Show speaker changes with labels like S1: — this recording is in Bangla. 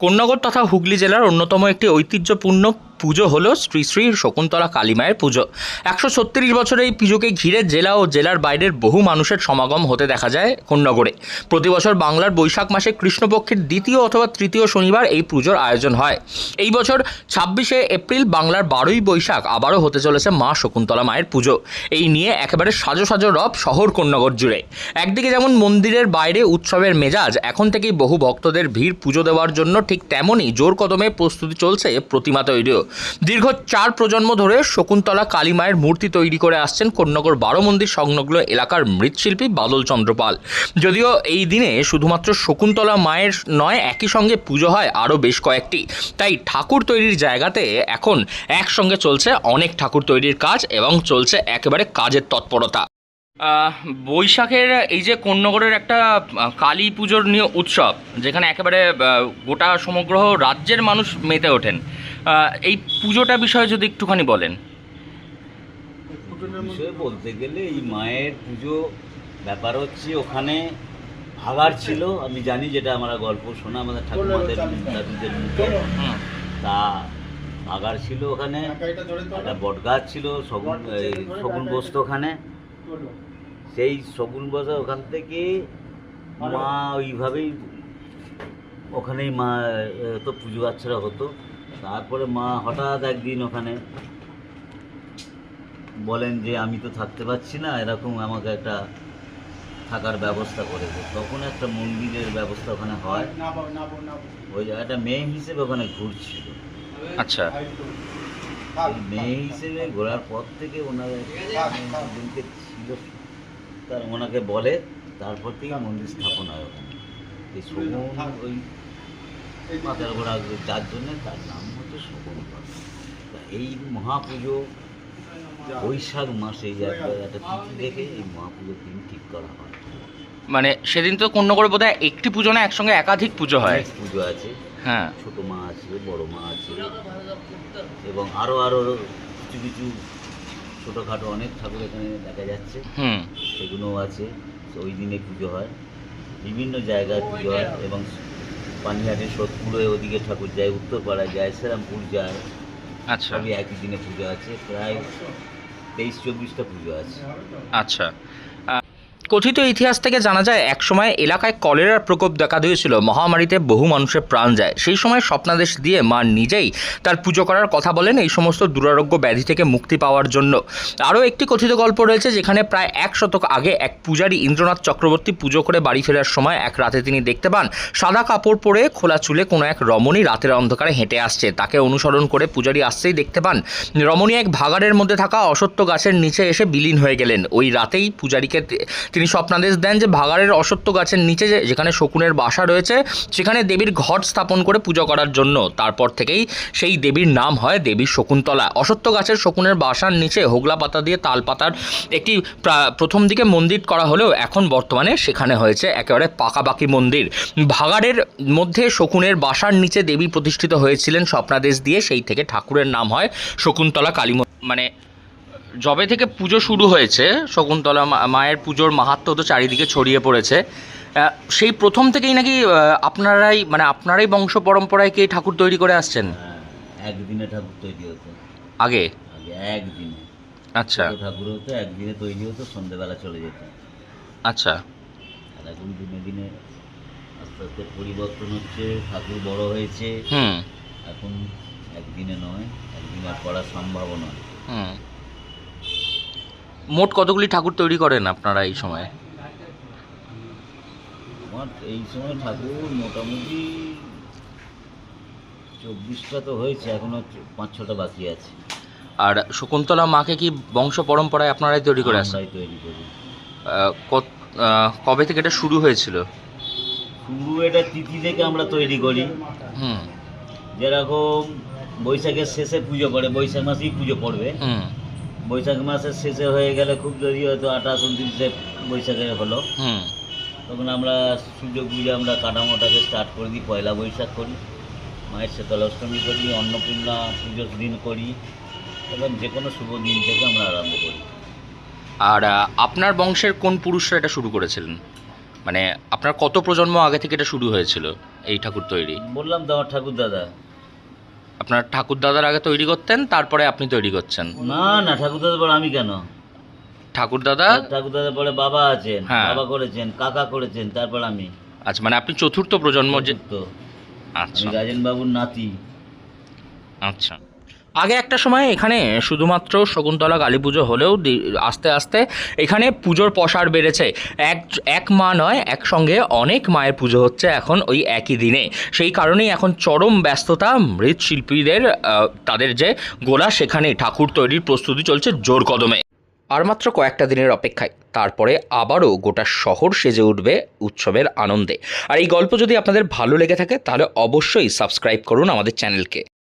S1: কোন্নগর তথা হুগলি জেলার অন্যতম একটি ঐতিহ্যপূর্ণ পুজো হলো শ্রী শ্রী শকুন্তলা কালী মায়ের পুজো। একশো ছত্রিশ বছরের এই পুজোকে ঘিরে জেলা ও জেলার বাইরের বহু মানুষের সমাগম হতে দেখা যায় কোন্নগরে প্রতি বছর বাংলার বৈশাখ মাসে কৃষ্ণপক্ষের দ্বিতীয় অথবা তৃতীয় শনিবার এই পুজোর আয়োজন হয়। এই বছর ছাব্বিশে এপ্রিল বাংলার বারোই বৈশাখ আবারও হতে চলেছে মা শকুন্তলা মায়ের পুজো। এই নিয়ে একেবারে সাজো সাজো রব শহর কোন্নগর জুড়ে। একদিকে যেমন মন্দিরের বাইরে উৎসবের মেজাজ, এখন থেকেই বহু ভক্তদের ভিড় পুজো দেওয়ার জন্য ঠিক তেমনই জোর কদমে প্রস্তুতি চলছে প্রতিমা তৈরিও। দীর্ঘ চার প্রজন্ম ধরে শকুন্তলা কালী মায়ের মূর্তি তৈরি করে আসছেন কন্যগর বারো মন্দির সংলগ্ন এলাকার মৃৎশিল্পী বাদল চন্দ্রপাল যদিও এই দিনে শুধুমাত্র শকুন্তলা মায়ের নয়, একই সঙ্গে পুজো হয় আরও বেশ কয়েকটি। তাই ঠাকুর তৈরির জায়গাতে এখন একসঙ্গে চলছে অনেক ঠাকুর তৈরির কাজ এবং চলছে একেবারে কাজের তৎপরতা। বৈশাখের এই যে কন্যগরের একটা কালী পুজোর নিয়ে উৎসব, যেখানে একেবারে গোটা সমগ্র রাজ্যের মানুষ মেতে ওঠেন। এই পুজোটা বিষয়ে যদি একটুখানি বলেন।
S2: বিষয়ে বলতে গেলে এই মায়ের পুজো ব্যাপার হচ্ছে ওখানে ভাগার ছিল। আমি জানি যেটা আমরা গল্প শোনা আমাদের ঠাকুমাদের দাদুদের মুখে তা ভাগার ছিল ওখানে একটা বট গাছ ছিল শগুন এই শগুন বসতো ওখানে। সেই শগুন বসা ওখান থেকে মা ওইভাবেই ওখানেই মা তো পুজো আচ্ছারা হতো। তারপরে মা হঠাৎ একদিন ওখানে বলেন যে আমি তো থাকতে পারছি না এরকম আমাকে একটা থাকার ব্যবস্থা করে দে। তখন একটা মন্দিরের ব্যবস্থা ওখানে হয়। ওই জায়গাটা মেয়ে হিসেবে ওখানে ঘুরছিল।
S1: আচ্ছা।
S2: মেয়ে হিসেবে ঘোরার পর থেকে ওনার দিনকে ছিল তার ওনাকে বলে তারপর থেকে মন্দির স্থাপন হয় ওখানে। এই ওই মাথার ঘোড়া যার জন্যে তার নাম হচ্ছে। তা এই মহাপুজো বৈশাখ মাসে একটা তিথি দেখে এই মহাপুজোর দিন ঠিক করা হয়।
S1: মানে সেদিন তো কন্যগরে বোধ হয় একটি পুজো না একসঙ্গে একাধিক পুজো হয়।
S2: পুজো আছে।
S1: হ্যাঁ।
S2: ছোট মা আছে বড় মা আছে এবং আরও আরও কিছু কিছু ছোটোখাটো অনেক ঠাকুর এখানে দেখা যাচ্ছে।
S1: হুম।
S2: সেগুলোও আছে ওই দিনে পুজো হয়। বিভিন্ন জায়গায় পুজো হয় এবং পানিহাটি সোদপুরে ওদিকে ঠাকুর যায় উত্তরপাড়ায় যায় শ্রীরামপুর যায়।
S1: আচ্ছা।
S2: সবই একই দিনে পুজো আছে প্রায় তেইশ চব্বিশটা পুজো আছে।
S1: আচ্ছা। কথিত ইতিহাস থেকে জানা যায়, একসময় এলাকায় কলেরার প্রকোপ দেখা দিয়েছিল, মহামারীতে বহু মানুষের প্রাণ যায়। সেই সময় স্বপ্নাদেশ দিয়ে মা নিজেই তার পুজো করার কথা বলেন এই সমস্ত দুরারোগ্য ব্যাধি থেকে মুক্তি পাওয়ার জন্য। আরও একটি কথিত গল্প রয়েছে, যেখানে প্রায় এক শতক আগে এক পূজারী ইন্দ্রনাথ চক্রবর্তী পুজো করে বাড়ি ফেরার সময় এক রাতে তিনি দেখতে পান, সাদা কাপড় পরে খোলা চুলে কোনো এক রমণী রাতের অন্ধকারে হেঁটে আসছে। তাকে অনুসরণ করে পূজারী আসতেই দেখতে পান, রমণী এক ভাগাড়ের মধ্যে থাকা অসত্য গাছের নিচে এসে বিলীন হয়ে গেলেন। ওই রাতেই পূজারীকে তিনি স্বপ্নাদেশ দেন যে ভাগাড়ের অসত্য গাছের নিচে যেখানে শকুনের বাসা রয়েছে, সেখানে দেবীর ঘট স্থাপন করে পুজো করার জন্য। তারপর থেকেই সেই দেবীর নাম হয় দেবী শকুন্তলা। অসত্য গাছের শকুনের বাসার নিচে হোগলা পাতা দিয়ে তাল পাতার একটি প্রা- প্রথম দিকে মন্দির করা হলেও এখন বর্তমানে সেখানে হয়েছে একেবারে পাকাপাকি মন্দির। ভাগাড়ের মধ্যে শকুনের বাসার নিচে দেবী প্রতিষ্ঠিত হয়েছিলেন স্বপ্নাদেশ দিয়ে। সেই থেকে ঠাকুরের নাম হয় শকুন্তলা কালী মানে যবে থেকে পুজো শুরু হয়েছে শকুন্তলা মায়ের পুজোর মাহাত্ম তো চারিদিকে ছড়িয়ে পড়েছে সেই প্রথম থেকেই নাকি আপনারাই মানে আপনারাই বংশ পরম্পরায় কি ঠাকুর তৈরি করে আসছেন?
S2: হ্যাঁ একদিনে ঠাকুর তৈরি হতো।
S1: আগে?
S2: আগে একদিনে।
S1: আচ্ছা।
S2: ঠাকুর হতো একদিনে তৈরি হতো সন্ধ্যেবেলা চলে যেত।
S1: আচ্ছা।
S2: আর এখন দিনে দিনে আস্তে আস্তে পরিবর্তন হচ্ছে ঠাকুর বড় হয়েছে।
S1: হুম।
S2: এখন একদিনে নয় একদিন আর করা সম্ভব নয়
S1: হুম। মোট কতগুলি ঠাকুর তৈরি করেন আপনারা এই সময়?
S2: আমার এই সময় ঠাকুর মোটামুটি চব্বিশটা তো হয়েছে এখনও পাঁচ ছটা বাকি আছে।
S1: আর শকুন্তলা মাকে কি বংশ পরম্পরায় আপনারাই তৈরি করে আসেন?
S2: আমরাই তৈরি করি।
S1: আহ, কত- আহ, কবে থেকে এটা শুরু হয়েছিল?
S2: শুরু এটা তিথি থেকে আমরা তৈরি করি।
S1: হুম।
S2: যেরকম বৈশাখের শেষে পুজো করে বৈশাখ মাসেই পুজো পড়বে।
S1: হুম।
S2: বৈশাখ মাসের শেষে হয়ে গেলে খুব যদি হয়তো আঠাশ উনত্রিশে বৈশাখে হলো। তখন আমরা সুযোগ বুঝে আমরা কাটামোটাকে স্টার্ট করে দিই পয়লা বৈশাখ করি মায়ের শীতল অষ্টমী করি অন্নপূর্ণা পুজোর দিন করি এবং যে কোনো শুভ দিন থেকে আমরা আরম্ভ করি।
S1: আর আপনার বংশের কোন পুরুষরা এটা শুরু করেছিলেন? মানে আপনার কত প্রজন্ম আগে থেকে এটা শুরু হয়েছিল এই ঠাকুর তৈরি?
S2: বললাম তো আমার ঠাকুর দাদা
S1: আপনার ঠাকুর দাদার আগে তৈরি করতেন তারপরে আপনি তৈরি করছেন।
S2: না না ঠাকুর দাদা পরে আমি কেন?
S1: ঠাকুর দাদা
S2: ঠাকুর দাদা পরে বাবা আছেন
S1: হ্যাঁ।
S2: বাবা করেছেন কাকা করেছেন তারপর আমি।
S1: আচ্ছা মানে আপনি চতুর্থ প্রজন্ম যে
S2: তো
S1: আচ্ছা।
S2: আমি রাজেন বাবুর নাতি।
S1: আচ্ছা। আগে একটা সময় এখানে শুধুমাত্র শকুন্তলা কালী পুজো হলেও আস্তে আস্তে এখানে পুজোর প্রসার বেড়েছে। এক এক মা নয়, একসঙ্গে অনেক মায়ের পুজো হচ্ছে এখন ওই একই দিনে। সেই কারণেই এখন চরম ব্যস্ততা মৃৎশিল্পীদের তাদের যে গোলা সেখানে ঠাকুর তৈরির প্রস্তুতি চলছে জোর কদমে। আর মাত্র কয়েকটা দিনের অপেক্ষায়, তারপরে আবারও গোটা শহর সেজে উঠবে উৎসবের আনন্দে। আর এই গল্প যদি আপনাদের ভালো লেগে থাকে, তাহলে অবশ্যই সাবস্ক্রাইব করুন আমাদের চ্যানেলকে।